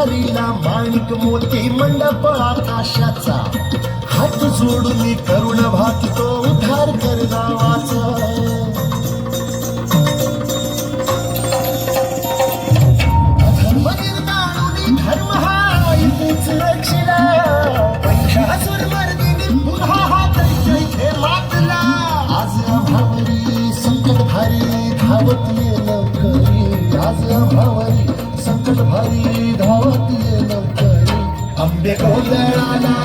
भरिला माणिक मोती मंडप आकाशाचा हात जोडून करुण भात तो उधार करावाचा देखो जरा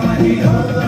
Ramani Rama